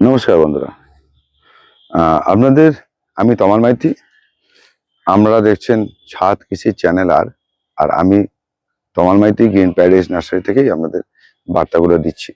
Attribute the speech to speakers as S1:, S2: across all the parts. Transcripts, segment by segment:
S1: নমস্কার বন্ধুরা। আপনাদের, আমি তমাল মাইতি। আমরা দেখছেন ছাদ কৃষি চ্যানেল আর আর আমি Tamal Maiti, green paradise nursery থেকেই আপনাদের বার্তাগুলো দিচ্ছি।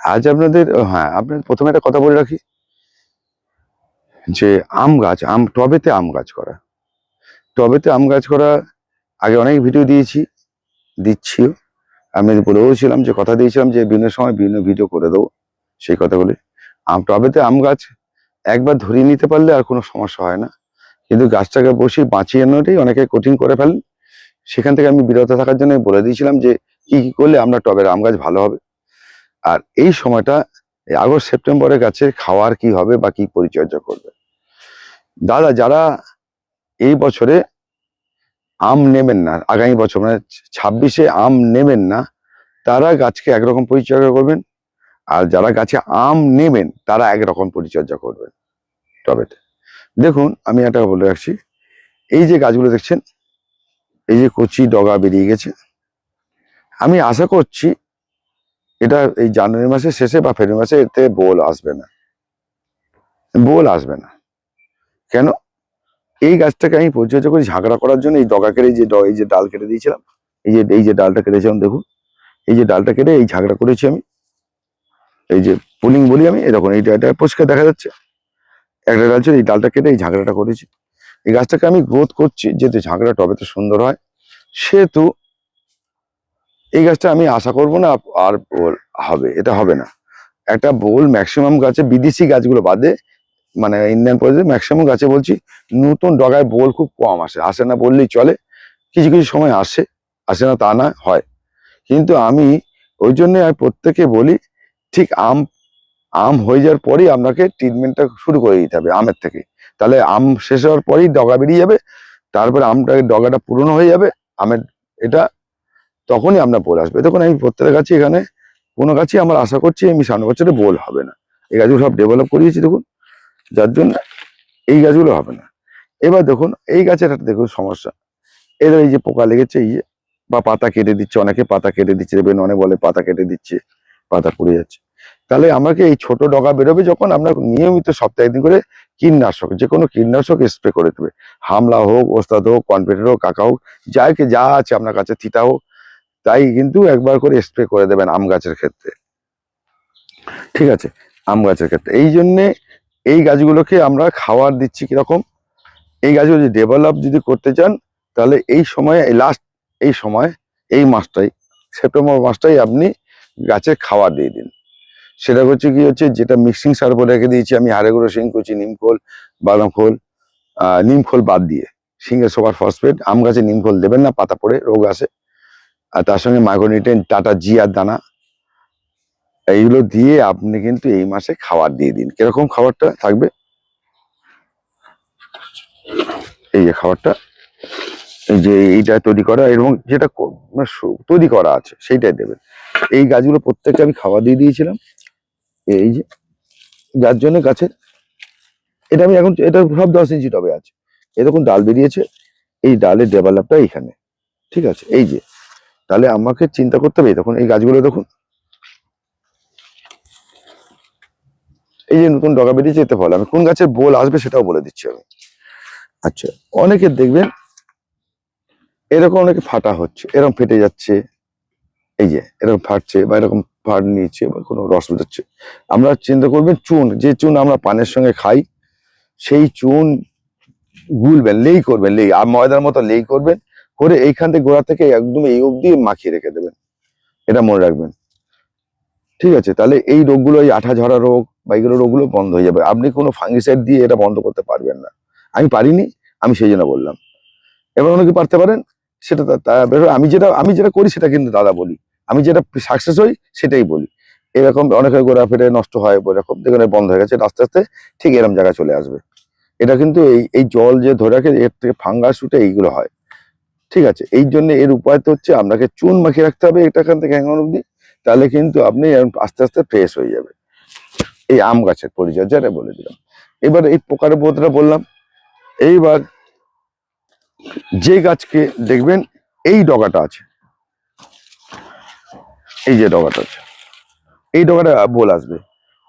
S1: আজ আপনাদের হ্যাঁ আপনাদের প্রথমে একটা কথা বলে রাখি। যে আম গাছ, আম, টবেতে আম গাছ করা। টবেতে আম গাছ করা, আগে অনেক ভিডিও দিয়েছি, দিচ্ছিও। আমি বলেও ছিলাম যে, কথা দিয়েছিলাম যে, বিভিন্ন সময় বিভিন্ন ভিডিও করে দেবো সেই কথাগুলি। আম টবেতে আম গাছ একবার ধরিয়ে নিতে পারলে আর কোনো সমস্যা হয় না। কিন্তু গাছটাকে বসিয়ে বাঁচিয়ে আনাটাই অনেকে কঠিন করে ফেলেন। সেখান থেকে আমি বিরত থাকার জন্য বলে দিয়েছিলাম যে, কি কি করলে আমরা টবের আম গাছ ভালো হবে? আর এই সময়টা আগস্ট, সেপ্টেম্বরে গাছের খাওয়ার কি হবে বা কি পরিচর্যা করবে? দাদা, যারা এই বছরে আম নেবেন না, আগামী বছর মানে ছাব্বিশে আম নেবেন না, তারা গাছকে একরকম পরিচর্যা করবেন। আর যারা গাছে আম নেবেন, তারা একরকম পরিচর্যা করবেন টবেতে। দেখুন, আমি একটা বলে রাখছি, এই যে গাছগুলো দেখছেন, এই যে কচি ডগা বেরিয়ে গেছে, আমি আশা করছি এটা এই জানুয়ারি মাসের শেষে বা ফেব্রুয়ারি মাসে এতে বোল আসবে না। বোল আসবে না। কেন? এই গাছটাকে আমি পরিচর্যা করি ঝাঁকড়া করার জন্য, এই ডগা কেটে যে এই যে ডাল কেটে দিয়েছিলাম, এই যে এই যে ডালটা কেটেছিলাম, দেখুন, এই যে ডালটা কেটে এই ঝাঁকড়া করেছি আমি। এই যে পুলিং বলি আমি এরকম এই ডালটা পরিষ্কার দেখা যাচ্ছে। একটা ডাল ছিল এই ডালটা কেটে এই ঝাঁকড়াটা করেছি। এই গাছটাকে আমি গ্রোথ করছি, যেহেতু ঝাঁকড়া টবেতে সুন্দর হয়। সেহেতু এই গাছটা আমি আশা করব না আর হবে, এটা হবে না। একটা বোল ম্যাক্সিমাম গাছে, বিদেশি গাছগুলো বাদে মানে ইন্ডিয়ান পদ্ধতি ম্যাক্সিমাম গাছে বলছি, নতুন ডগায় বোল খুব কম আসে। আসে না বললেই চলে। কিছু কিছু সময় আসে আসে না তা না হয়। কিন্তু আমি ওই জন্য আমি প্রত্যেকে বলি ঠিক আম আম হয়ে যাওয়ার পরেই আপনাকে ট্রিটমেন্টটা শুরু করে দিতে হবে আমের থেকে। তাহলে আম শেষ হওয়ার পরেই ডগা বেরিয়ে যাবে, তারপরে আমটা ডগাটা পুরনো হয়ে যাবে, আমের এটা তখনই আপনার বোল আসবে। তখন আমি প্রত্যেকের গাছে এখানে, কোনো গাছই আমার আশা করছি আমি সামনে বছরে বোল হবে না। এই গাছগুলো সব ডেভেলপ করিয়েছি দেখুন, যার জন্য এই গাছগুলো হবে না। এবার দেখুন, এই গাছের একটা দেখুন সমস্যা। এদের এই যে পোকা লেগেছে, এই যে, বা পাতা কেটে দিচ্ছে, অনেকে পাতা কেটে দিচ্ছে, দেখবেন অনেক বলে পাতা কেটে দিচ্ছে। পাতা পুড়ে যাচ্ছে। তাহলে আমাকে এই ছোট ডগা বেরোবে যখন আপনার নিয়মিত সপ্তাহে একদিন করে কীটনাশক যে কোনো কীটনাশক স্প্রে করে দেবে। হামলা হোক, ওস্তাদ হোক কনফিডেন্ট হোক, কাকা হোক যাকে যা আছে আপনার কাছে, থিতা হোক, তাই কিন্তু একবার করে স্প্রে করে দেবেন আম গাছের ক্ষেত্রে। ঠিক আছে? আম গাছের ক্ষেত্রে। এই জন্যে এই গাছগুলোকে আমরা খাবার দিচ্ছি কীরকম? এই গাছগুলো যদি ডেভেলপ যদি করতে চান, তাহলে এই সময় লাস্ট এই সময়, এই মাসটাই, সেপ্টেম্বর মাসটাই আপনি গাছের খাবার দিয়ে দিন। সেটা হচ্ছে কি হচ্ছে, যেটা মিক্সিং সার বলে রেখে দিয়েছি আমি হাড়েগুলো শিং করছি নিমখোল বাদাম খোল নিমখোল বাদ দিয়ে। সিঙ্গেল সুপার ফসফেট আম গাছে নিমখোল দেবেন না, পাতা পড়ে, রোগ আসে। আর তার সঙ্গে মাইক্রোনিউট্রেন টাটা জিয়ার দানা, এইগুলো দিয়ে আপনি কিন্তু এই মাসে খাবার দিয়ে দিন। কীরকম খাবারটা থাকবে? এই যে খাবারটা। যে এইটা তৈরি করা এবং যেটা মানে তৈরি করা আছে, সেইটাই দেবেন। এই গাছগুলো প্রত্যেককে আমি খাবার দিয়ে দিয়েছিলাম। এই যে, যার জন্য গাছের, এটা আমি এখন, এটা সব দশ ইঞ্চি টবে আছে। এরকম ডাল বেরিয়েছে। এই ডালের ডেভেলপটা এইখানে, ঠিক আছে? এই যে, তাহলে আমাকে চিন্তা করতে হবে। তখন এই গাছগুলো দেখুন। এই যে নতুন ডগা বেরিয়েছে, এতে ফল। আমি কোন গাছের বোল আসবে সেটাও বলে দিচ্ছি আমি। আচ্ছা অনেকে দেখবেন এরকম অনেকে ফাটা হচ্ছে, এরকম ফেটে যাচ্ছে, এই যে, এরকম ফাটছে বা এরকম ফাট নিচ্ছে বা কোনো রস বেরোচ্ছে। আমরা চিন্তা করবেন চুন, যে চুন আমরা পানের সঙ্গে খাই, সেই চুন গুলবেন, লেই করবেন, লেই, আর ময়দার মতো লেই করবেন, করে এইখান থেকে গোড়া থেকে একদম এই অবধি মাখিয়ে রেখে দেবেন। এটা মনে রাখবেন। ঠিক আছে, তাহলে এই রোগগুলো, এই আঠা ঝরা রোগ বা এইগুলো রোগগুলো বন্ধ হয়ে যাবে। আপনি কোনো ফাঙ্গিসাইড দিয়ে এটা বন্ধ করতে পারবেন না। আমি পারিনি, আমি সেই জন্য বললাম। এবার অনেকে পারতে পারেন? সেটা আমি যেটা আমি যেটা করি সেটা কিন্তু দাদা বলি। আমি যেটা সাকসেস হই সেটাই বলি। এরকম অনেকের গোড়া ফেটে নষ্ট হয়, এরকম দেখুন বন্ধ হয়ে গেছে, আস্তে আস্তে ঠিক এরকম জায়গায় চলে আসবে। এটা কিন্তু এই এই জল যে ধরে রাখে, এর থেকে ফাঙ্গাস উঠে এইগুলো হয়। ঠিক আছে? এই জন্য এর উপায় তো হচ্ছে আপনাকে চুন মাখিয়ে রাখতে হবে এটা এখান থেকে হ্যাঙ্গন অব্দি তাহলে কিন্তু আপনি এরম আস্তে আস্তে ফ্রেশ হয়ে যাবে। এই আম গাছের পরিচর্যাটা বলে দিলাম। এবার এই পোকার বোধটা বললাম। এইবার যে গাছকে দেখবেন, এই ডগাটা আছে। এই যে ডগাটা আছে। এই ডগাটা বোল আসবে।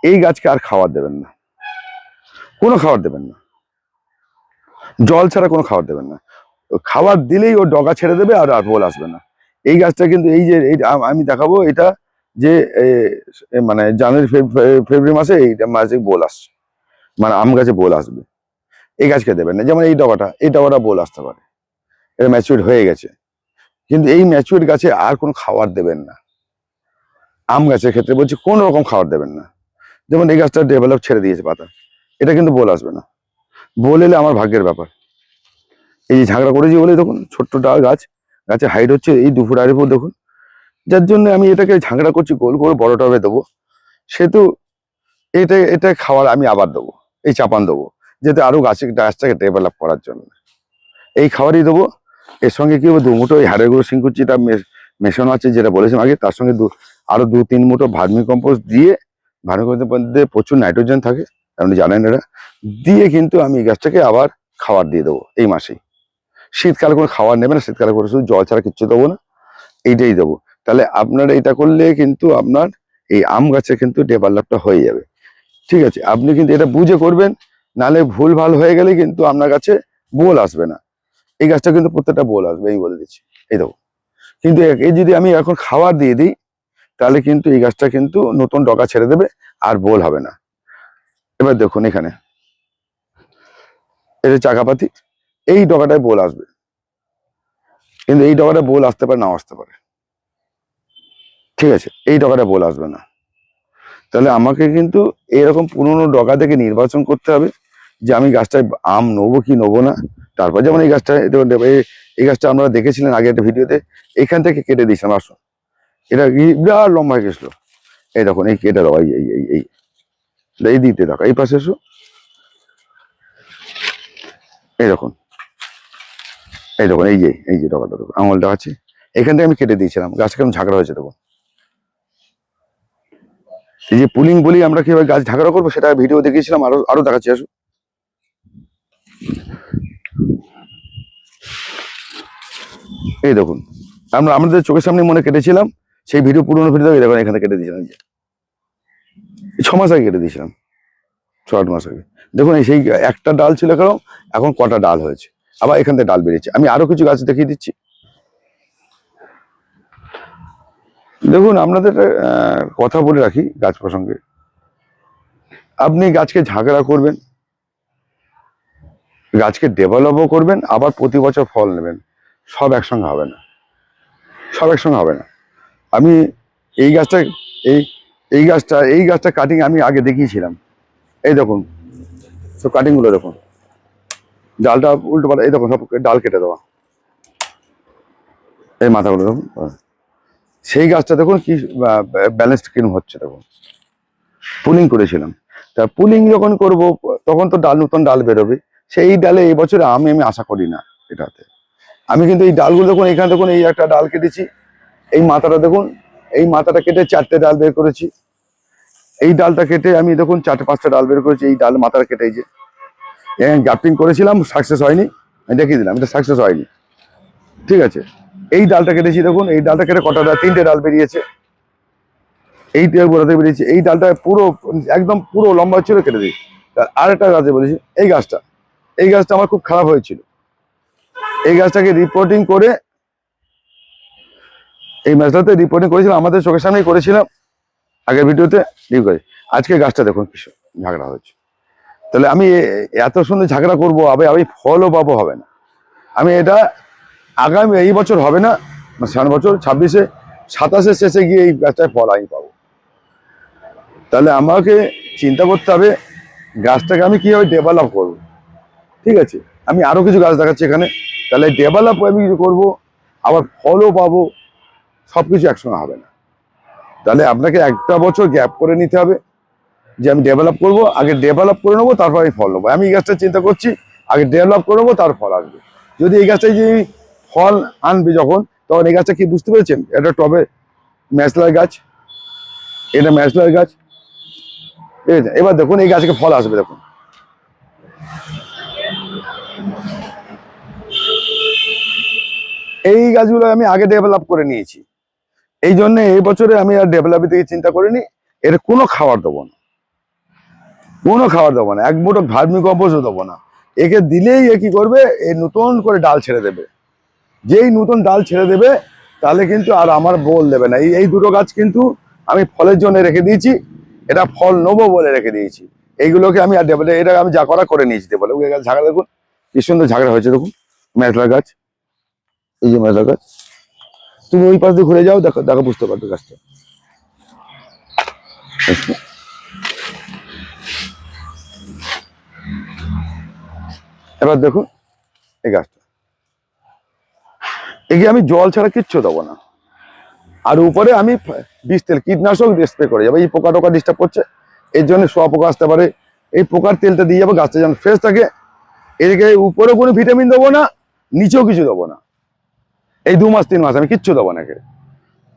S1: এই গাছকে আর খাবার দেবেন না। কোনো খাবার দেবেন না। জল ছাড়া কোনো খাবার দেবেন না। খাবার দিলেই ও ডগা ছেড়ে দেবে আর আর বোল আসবে না। এই গাছটা কিন্তু এই যে আমি দেখাবো, এটা যে মানে জানুয়ারি ফেব্রুয়ারি মাসে এই মাসে বোল আসছে। মানে আম গাছে বোল আসবে। এই গাছকে দেবেন না। যেমন এই ডগাটা এই ডগাটা বোল আসতে পারে। এটা ম্যাচিউর হয়ে গেছে। কিন্তু এই ম্যাচিউর গাছে আর কোনো খাবার দেবেন না। আম গাছের ক্ষেত্রে বলছি, কোন রকম খাবার দেবেন না। যেমন এই গাছটা ডেভেলপ ছেড়ে দিয়েছে পাতা। এটা কিন্তু বোল আসবে না। বোল এলে আমার ভাগ্যের ব্যাপার। এই যে ঝাগড়া করেছি বলে দেখুন, ছোট্ট ডাল গাছ। গাছের হাইট হচ্ছে এই দুপুর আড়াই ফুট, দেখুন। যার জন্য আমি এটাকে ঝাঁকড়া করছি, গোল করে বড় টবে দেবো। সেহেতু এটা এটা খাবার আমি আবার দেবো। এই চাপান দেবো। যাতে আরও গাছে গাছটাকে ডেভেলপ করার জন্য। এই খাবারই দেবো। এর সঙ্গে কি হবে? দু মুঠো ওই হাড়ের গুঁড়ো সিংকুচিটা মেশানো আছে যেটা বলেছিলাম আগে। তার সঙ্গে দু আরও দু তিন মুঠো ভার্মি কম্পোস্ট দিয়ে ভার্মি মধ্যে প্রচুর নাইট্রোজেন থাকে, আপনি জানেন এটা। দিয়ে কিন্তু আমি এই গাছটাকে আবার খাবার দিয়ে দেবো এই মাসেই। শীতকালে কোনো খাবার নেবে না, শীতকালে করে শুধু জল ছাড়া কিচ্ছু দেবো না। এইটাই দেবো। তাহলে আপনার এটা করলে কিন্তু আপনার এই আম গাছে কিন্তু ডেভেলপটা হয়ে যাবে। ঠিক আছে, আপনি কিন্তু এটা বুঝে করবেন। নালে ভুল ভালো হয়ে গেলে কিন্তু আপনার কাছে বোল আসবে না। এই গাছটা কিন্তু প্রত্যেকটা বোল আসবে এই বলে দিচ্ছি। এই দেখো। কিন্তু এই যদি আমি এখন খাবার দিয়ে দিই, তাহলে কিন্তু এই গাছটা কিন্তু নতুন ডগা ছেড়ে দেবে আর বোল হবে না। এবার দেখুন এখানে। এটা চাকাপাতি, এই ডগাটায় বোল আসবে। কিন্তু এই ডগাটা বোল আসতে পারে, নাও আসতে পারে। ঠিক আছে, এই ডগাটা বোল আসবে না। তাহলে আমাকে কিন্তু এরকম পুরনো ডগা থেকে নির্বাচন করতে হবে। যে আমি গাছটায় আম নেব কি নেব না, তারপর যেমন এই গাছটা এই- গাছটা আমরা দেখেছিলেন আগে একটা ভিডিওতে, এখান থেকে কেটে দিয়েছিলাম আসুন। এটা বিরাট লম্বা হয়ে গেছিল। এই দেখুন, এই কেটে দেওয়া এই এই এই এই। দিতে দেখো, এই পাশে এসো। এই দেখুন। এই দেখুন, এই যে এই যে ডগাটা দেখুন, আঙুলটা আছে। এখান থেকে আমি কেটে দিয়েছিলাম গাছ কেমন ঝাঁকড়া হয়েছে দেখুন। এই যে পুলিং বলি আমরা কীভাবে গাছ ঝাঁকড়া করব, সেটা ভিডিও দেখিয়েছিলাম, আরও আরও দেখাচ্ছি, আসুন। এই দেখুন, আমরা আমাদের চোখের সামনে মনে কেটেছিলাম, সেই ভিডিও, পুরনো ভিডিও দেখুন, এখানে কেটে দিয়েছিলাম ছ মাস আগে কেটে দিয়েছিলাম ছ আট মাস আগে। দেখুন সেই একটা ডাল ছিল কেন, এখন কটা ডাল হয়েছে। আবার এখান থেকে ডাল বেরিয়েছে। আমি আরও কিছু গাছ দেখিয়ে দিচ্ছি। দেখুন, আপনাদের কথা বলে রাখি গাছ প্রসঙ্গে। আপনি গাছকে ঝাঁকড়া করবেন গাছকে ডেভেলপও করবেন, আবার প্রতি বছর ফল নেবেন। সব একসঙ্গে হবে না। সব একসঙ্গে হবে না। আমি এই গাছটা, এই এই গাছটা এই গাছটা কাটিং আমি আগে দেখিয়েছিলাম। এই দেখুন, সব কাটিংগুলো দেখুন। ডালটা উল্টো পাল্টা, এই দেখুন, সব ডাল কেটে দেওয়া। এই মাথাগুলো দেখুন সেই গাছটা দেখুন কি ব্যালেন্সড কিরম হচ্ছে, দেখুন। পুলিং করেছিলাম। তা পুলিং যখন করব, তখন তো ডাল, নতুন ডাল বেরোবে। সেই ডালে এই বছরে আমি আমি আশা করি না এটাতে। আমি কিন্তু এই ডালগুলো দেখুন, এখানে দেখুন, এই একটা ডাল কেটেছি। এই মাথাটা দেখুন, এই মাথাটা কেটে চারটে ডাল বের করেছি। এই ডালটা কেটে আমি দেখুন, চারটে পাঁচটা ডাল বের করেছি, এই ডাল মাথাটা কেটে এই যে। গ্যাপিং করেছিলাম সাকসেস হয়নি। আমি দেখিয়ে দিলাম, এটা সাকসেস হয়নি। ঠিক আছে, এই ডালটা কেটেছি দেখুন, এই ডালটা কেটে কটা ডাল, তিনটে ডাল বেরিয়েছে। এই গোড়াতে বেরিয়েছে? এই ডালটা পুরো, একদম পুরো লম্বা ছিল কেটে দিই তার আরেকটা গাছে বলেছি, এই গাছটা। এই গাছটা আমার খুব খারাপ হয়েছিল। এই গাছটাকে রিপোর্টিং করে এই ম্যাচটাতে রিপোর্টিং করেছিলাম, আমাদের চোখের সামনেই করেছিলাম। আগের ভিডিওতে রিভিউ করে। আজকে গাছটা দেখুন কিছু ঝাগড়া হয়েছে। তাহলে আমি এত সুন্দর ঝাগড়া করব, আবে আমি ফলও পাবো, হবে না। আমি এটা আগামী এই বছর হবে না মানে সামনের বছর, ছাব্বিশে সাতাশে শেষে গিয়ে এই গাছটায় ফল আমি পাবো। তাহলে আমাকে চিন্তা করতে হবে, গাছটাকে আমি কীভাবে ডেভেলপ করব? ঠিক আছে? আমি আরও কিছু গাছ দেখাচ্ছি এখানে। তাহলে ডেভেলপ আমি কিছু করব? আবার ফলও পাবো। সবকিছু একসঙ্গে হবে না। তাহলে আপনাকে একটা বছর গ্যাপ করে নিতে হবে যে আমি ডেভেলপ করব, আগে ডেভেলপ করে নেব, তারপর আমি ফল নেব। আমি এই গাছটা চিন্তা করছি, আগে ডেভেলপ করে নেব, তার ফল আসবে। যদি এই গাছটায় যে ফল আনবে যখন, তখন এই গাছটা কি বুঝতে পেরেছেন? এটা টবে ম্যাচলার গাছ। এটা ম্যাচলার গাছ। ঠিক আছে এবার দেখুন, এই গাছকে ফল আসবে দেখুন। এই গাছগুলো আমি আগে ডেভেলপ করে নিয়েছি। এই জন্য এই বছরে আমি আর ডেভেলপের দিকে চিন্তা করিনি। এর কোনো খাবার দেবো না। কোনো খাবার দেবো না। এক মুঠো ভার্মি কম্পোস্টও দেবো না। একে দিলেই এ কি করবে? এ নতুন করে ডাল ছেড়ে দেবে। যেই নতুন ডাল ছেড়ে দেবে, তাহলে কিন্তু আর আমার বল দেবে না। এই দুটো গাছ কিন্তু আমি ফলের জন্য রেখে দিয়েছি। এটা ফল নেব বলে রেখে দিয়েছি। এইগুলোকে আমি আর ডেভেলপ এটা আমি যা করা করে নিয়েছি। বলে ঝাগড়া দেখুন। কি সুন্দর ঝাগড়া হয়েছে দেখুন। মেটলা গাছ। এই যে মেটলা গাছ, তুমি ওই পাশ দিয়ে ঘুরে যাও, দেখো দেখো, বুঝতে পারবে গাছটা। এবার দেখুন এই গাছটা। একে আমি জল ছাড়া কিচ্ছু দেবো না। আর উপরে আমি বিষ তেল, কীটনাশক স্প্রে করে যাব। এই পোকা টোকা ডিস্টার্ব করছে, এর জন্য শোয়া পোকা আসতে পারে। এই পোকার তেলটা দিয়ে যাব, গাছটা যেন ফ্রেশ থাকে। এদিকে উপরে কোনো ভিটামিন দেবো না, নিচেও কিছু দেবো না। এই দু মাস, তিন মাস, আমি কিচ্ছু দেবো না একে।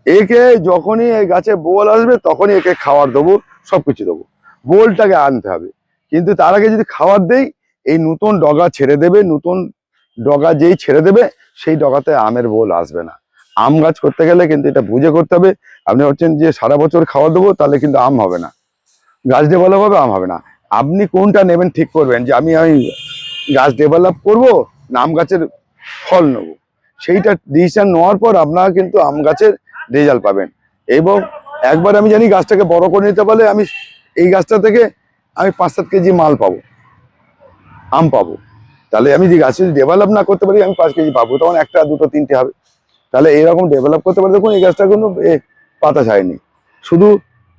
S1: একে যখনই এই গাছে বোল আসবে, তখনই একে খাবার দেবো সব কিছু দেবো। বোলটাকে আনতে হবে। কিন্তু তার আগে যদি খাবার দেই, এই নতুন ডগা ছেড়ে দেবে, নতুন ডগা যেই ছেড়ে দেবে, সেই ডগাতে আমের বোল আসবে না। আম গাছ করতে গেলে কিন্তু এটা বুঝে করতে হবে। আপনি হচ্ছেন যে সারা বছর খাওয়া দেবো, তাহলে কিন্তু আম হবে না। গাছ ডেভেলপ হবে আম হবে না। আপনি কোনটা নেবেন ঠিক করবেন যে আমি আমি গাছ ডেভেলপ করব না, আম গাছের ফল নেব। সেইটা ডিসিশন নেওয়ার পর আপনারা কিন্তু আম গাছের রেজাল্ট পাবেন। এবং একবার আমি জানি গাছটাকে বড় করে নিতে পারলে আমি এই গাছটা থেকে আমি পাঁচ সাত কেজি মাল পাবো, আম পাবো। তাহলে আমি যে গাছ যদি ডেভেলপ না করতে পারি, আমি পাঁচ কেজি পাবো। তখন একটা, দুটো, তিনটে হবে। তাহলে এরকম ডেভেলপ করতে পারে দেখুন, এই গাছটা কোনো পাতা ছায়নি শুধু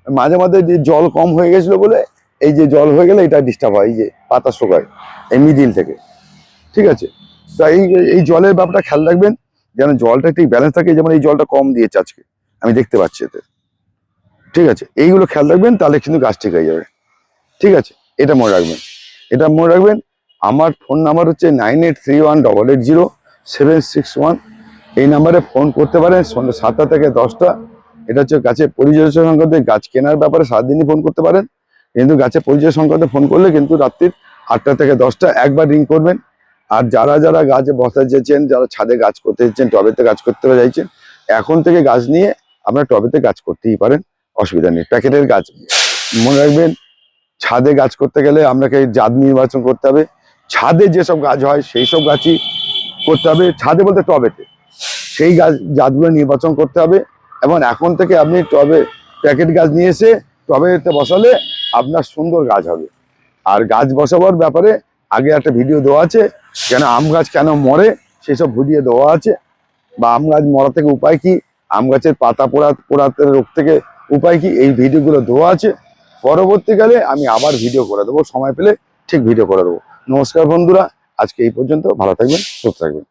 S1: মাঝে মাঝে যে জল কম হয়ে গেছিল বলে, এই যে জল হয়ে গেলে এটা ডিস্টার্ব হয়, এই যে পাতা শুকায়, এই মিডিল থেকে। ঠিক আছে? তো এই এই জলের ব্যাপারটা খেয়াল রাখবেন, যেন জলটা ঠিক ব্যালেন্স থাকে, যেমন এই জলটা কম দিয়েছে আজকে। আমি দেখতে পাচ্ছি এতে। ঠিক আছে? এইগুলো খেয়াল রাখবেন, তাহলে কিন্তু গাছ ঠিক হয়ে যাবে। ঠিক আছে? এটা মনে রাখবেন। এটা মনে রাখবেন, আমার ফোন নাম্বার হচ্ছে nine eight three one double eight zero seven six one এই নাম্বারে ফোন করতে পারেন, সন্ধ্যে সাতটা থেকে দশটা। এটা হচ্ছে গাছের পরিচর্যা সংক্রান্ত, গাছ কেনার ব্যাপারে সাত দিনই ফোন করতে পারেন। কিন্তু গাছের পরিচয় সংক্রান্ত ফোন করলে কিন্তু রাত্রির আটটা থেকে দশটা একবার রিং করবেন। আর যারা যারা গাছে বসাতে চেয়েছেন, যারা ছাদে গাছ করতে চাইছেন টবেতে গাছ করতে চাইছেন এখন থেকে গাছ নিয়ে আপনারা টবেতে গাছ করতেই পারেন, অসুবিধা নেই। প্যাকেটের গাছ মনে রাখবেন, ছাদে গাছ করতে গেলে আপনাকে জাত নির্বাচন করতে হবে। ছাদে যেসব গাছ হয় সেই সব গাছই করতে হবে, ছাদে বলতে টবেতে। সেই গাছ, জাতগুলো নির্বাচন করতে হবে এবং এখন থেকে আপনি টবে প্যাকেট গাছ নিয়ে এসে টবেতে বসালে আপনার সুন্দর গাছ হবে। আর গাছ বসাবার ব্যাপারে আগে একটা ভিডিও দেওয়া আছে কেন আম গাছ কেন মরে, সেসব বুঝিয়ে দেওয়া আছে। বা আম গাছ মরা থেকে উপায় কি? আম গাছের পাতা পোড়া, পোড়াতে রোগ থেকে উপায় কি? এই ভিডিওগুলো দেওয়া আছে। পরবর্তীকালে আমি আবার ভিডিও করে দেবো। সময় পেলে ঠিক ভিডিও করে দেবো। নমস্কার বন্ধুরা, আজকে এই পর্যন্ত। ভালো থাকবেন, সুস্থ থাকবেন।